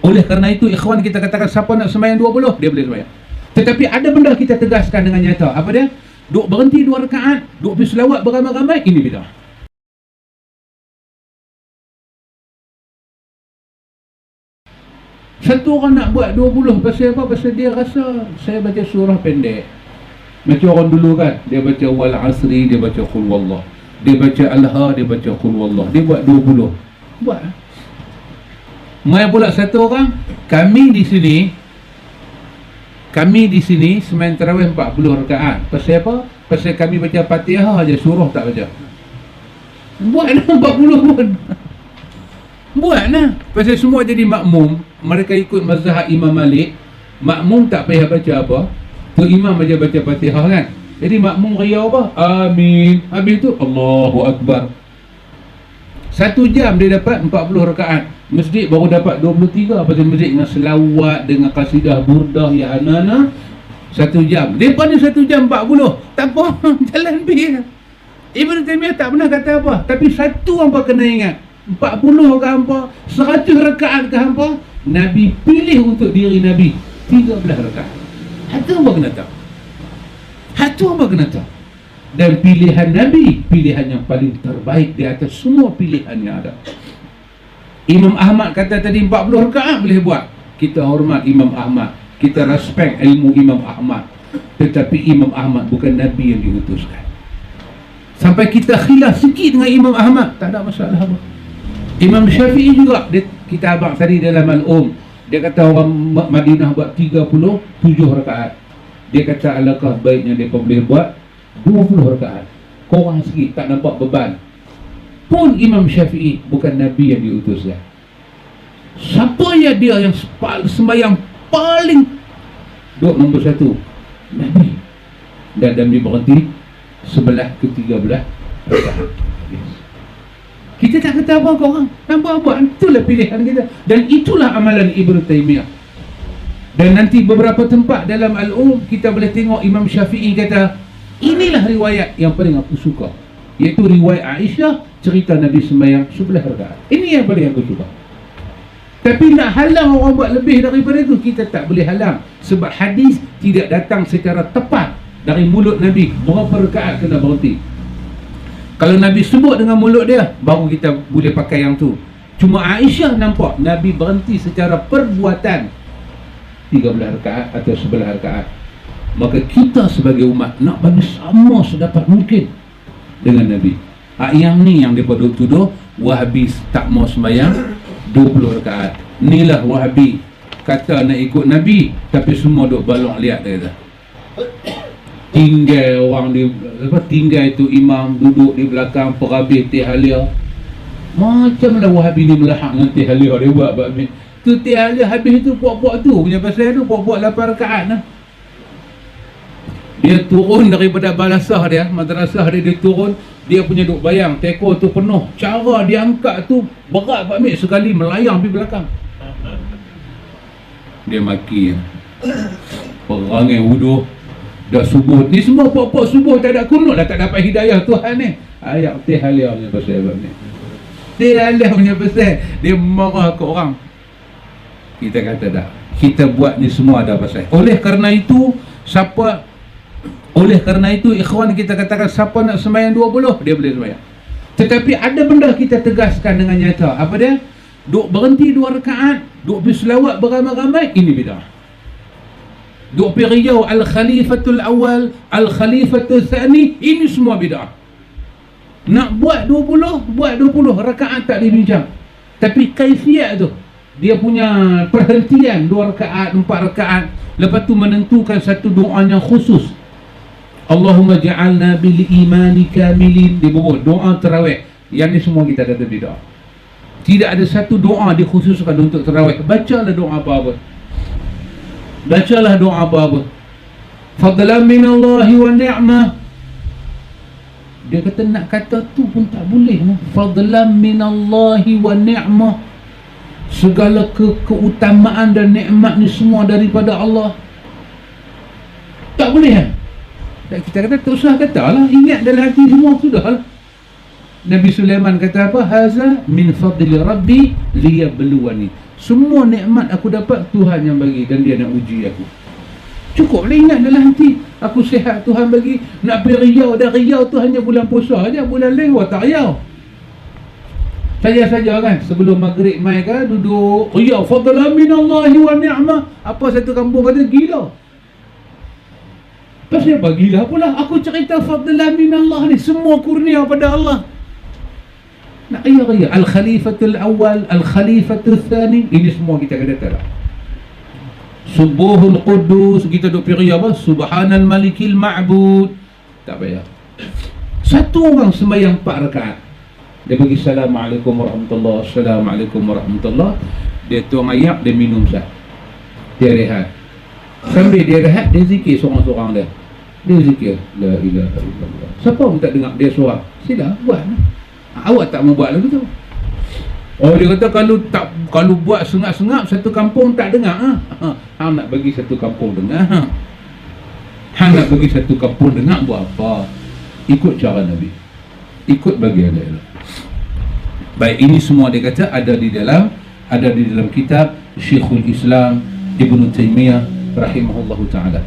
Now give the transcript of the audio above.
Oleh kerana itu ikhwan kita katakan siapa nak sembahyang 20 dia boleh sembahyang. Tetapi ada benda kita tegaskan dengan nyata. Apa dia? Duk berhenti dua rakaat, duk pergi selawat beramai-ramai, ini bidah. Satu orang nak buat 20 pasal apa? Pasal dia rasa saya baca surah pendek. Macam orang dulu kan, dia baca wal asri, dia baca qul wallah. Dia baca alha, dia baca qul wallah. Dia buat 20. Buat. Mai pula satu orang, kami di sini kami di sini semain tarawih 40 rakaat. Pasal apa? Pasal kami baca Fatihah aja, surah tak baca. Buatlah 40 pun. Buatlah. Pasal semua jadi makmum, mereka ikut mazhab Imam Malik, makmum tak payah baca apa. Tu imam aja baca Fatihah kan. Jadi makmum riau apa? Amin. Habis tu Allahu Akbar. Satu jam dia dapat 40 rakaat. Masjid baru dapat 23 pasal masjid dengan selawat dengan kasidah burdah ya anana satu jam. Depa ni satu jam 40. Tak apa, jalan pergi. Ibn Taymiyah tak pernah kata apa, tapi satu hangpa kena ingat. 40 ke hangpa, 100 rakaat ke hangpa, Nabi pilih untuk diri Nabi 13 rakaat. Hatu hangpa kena tahu. Hatu hangpa kena tahu. Dan pilihan Nabi, pilihan yang paling terbaik di atas semua pilihan yang ada. Imam Ahmad kata tadi 40 rakaat boleh buat. Kita hormat Imam Ahmad. Kita respect ilmu Imam Ahmad. Tetapi Imam Ahmad bukan Nabi yang diutuskan. Sampai kita khilaf sikit dengan Imam Ahmad, tak ada masalah apa. Imam Syafi'i juga, dia, kita abang tadi dalam Al-Um. Dia kata orang Ma- Madinah buat 37 rakaat. Dia kata alakah baiknya dia boleh buat 20 rakaat. Korang sikit, tak nampak beban pun Imam Syafi'i bukan Nabi yang diutuskan. Siapa ya dia yang sembahyang paling duk nombor satu? Nabi. Dan Nabi berhenti sebelah ke-13 rakaat. Yes. Kita tak kata apa korang. Nampak apa? Itulah pilihan kita. Dan itulah amalan Ibn Taymiyah. Dan nanti beberapa tempat dalam Al-Um kita boleh tengok Imam Syafi'i kata inilah riwayat yang paling aku suka iaitu riwayat Aisyah cerita Nabi sembahyang sebelah rakaat. Ini yang paling aku suka. Tapi nak halang orang buat lebih daripada itu kita tak boleh halang sebab hadis tidak datang secara tepat dari mulut Nabi berapa rakaat kena berhenti. Kalau Nabi sebut dengan mulut dia baru kita boleh pakai yang tu. Cuma Aisyah nampak Nabi berhenti secara perbuatan 13 rakaat atau 11 rakaat. Maka kita sebagai umat nak bagi sama sedapat mungkin dengan Nabi. Ha, yang ni yang duk tuduh Wahabi tak mau sembahyang 20 rakaat. Inilah Wahabi kata nak ikut Nabi tapi semua duk balok lihat dia kata. Tinggal orang di apa tinggal itu imam duduk di belakang perhabis tihalia. Macamlah Wahabi ni melahak dengan tihalia dia buat buat. Tu tihalia habis tu puak-puak tu punya pasal tu puak-puak 8 rakaat nah. Dia turun daripada balasah dia, madrasah dia dia turun, dia punya duk bayang teko tu penuh. Cara dia angkat tu berat Pak Mik sekali melayang pergi belakang. Dia maki. Perangai wudu dah subuh. Ni semua pok-pok subuh tak ada kunut lah tak dapat hidayah Tuhan ni. Ayat teh halia punya pasal Pak Mik. Teh halia punya pasal dia marah ke orang. Kita kata dah. Kita buat ni semua ada pasal. Oleh kerana itu siapa oleh kerana itu ikhwan kita katakan siapa nak sembahyang 20 dia boleh sembahyang. Tetapi ada benda kita tegaskan dengan nyata. Apa dia? Duk berhenti dua rakaat, duk pergi selawat beramai-ramai, ini bidah. Duk pergi riau al-khalifatul awal, al-khalifatul thani, ini semua bidah. Nak buat 20, buat 20 rakaat tak dibincang. Tapi kaifiat tu, dia punya perhentian dua rakaat, empat rakaat, lepas tu menentukan satu doa yang khusus. Allahumma ja'alna bil imani kamilin dia buat doa tarawih. Yang ni semua kita kata bid'ah. Tidak ada satu doa dikhususkan untuk tarawih. Bacalah doa apa-apa. Bacalah doa apa-apa. Fadlan min Allah wa ni'mah. Dia kata nak kata tu pun tak boleh. Fadlan min Allah wa ni'mah. Segala ke keutamaan dan nikmat ni semua daripada Allah. Tak boleh kan? Dan kita kata tak usah kata lah Ingat dalam hati semua sudah lah. Nabi Sulaiman kata apa? Haza min fadli rabbi liyabluwani. Semua nikmat aku dapat Tuhan yang bagi dan dia nak uji aku. Cukup boleh ingat dalam hati Aku sihat Tuhan bagi. Nak pergi riau dan riau tu hanya bulan puasa aja Bulan lain tak riau. Saya saja kan Sebelum maghrib mai kan Duduk riau Fadla minallahi wa ni'mah Apa satu kampung kata gila Pasal apa gila pula Aku cerita fadla minallah ni Semua kurnia pada Allah Nak ria-ria Al-Khalifatul Awal Al-Khalifatul Thani Ini semua kita kena tahu Subuhul Qudus kita duk pergi apa? Subhanal Malikil Ma'bud. Tak payah. Satu orang sembahyang empat rakaat. Dia bagi Assalamualaikum warahmatullahi Assalamualaikum warahmatullahi Dia tuang ayak, dia minum sah. Dia rehat. Sambil dia rehat, dia zikir seorang-seorang dia. Dia zikir. La ilaha illallah. Siapa pun tak dengar dia suara. Sila, buat. Awak tak mau buat lagu tu. Oh dia kata kalau tak kalau buat sengap-sengap satu kampung tak dengar ah. Ha. Hang nak bagi satu kampung dengar. Ha. Hang nak bagi satu kampung dengar buat apa? Ikut cara Nabi. Ikut bagi Allah. Baik ini semua dia kata ada di dalam ada di dalam kitab Syekhul Islam Ibn Taymiyah rahimahullahu taala.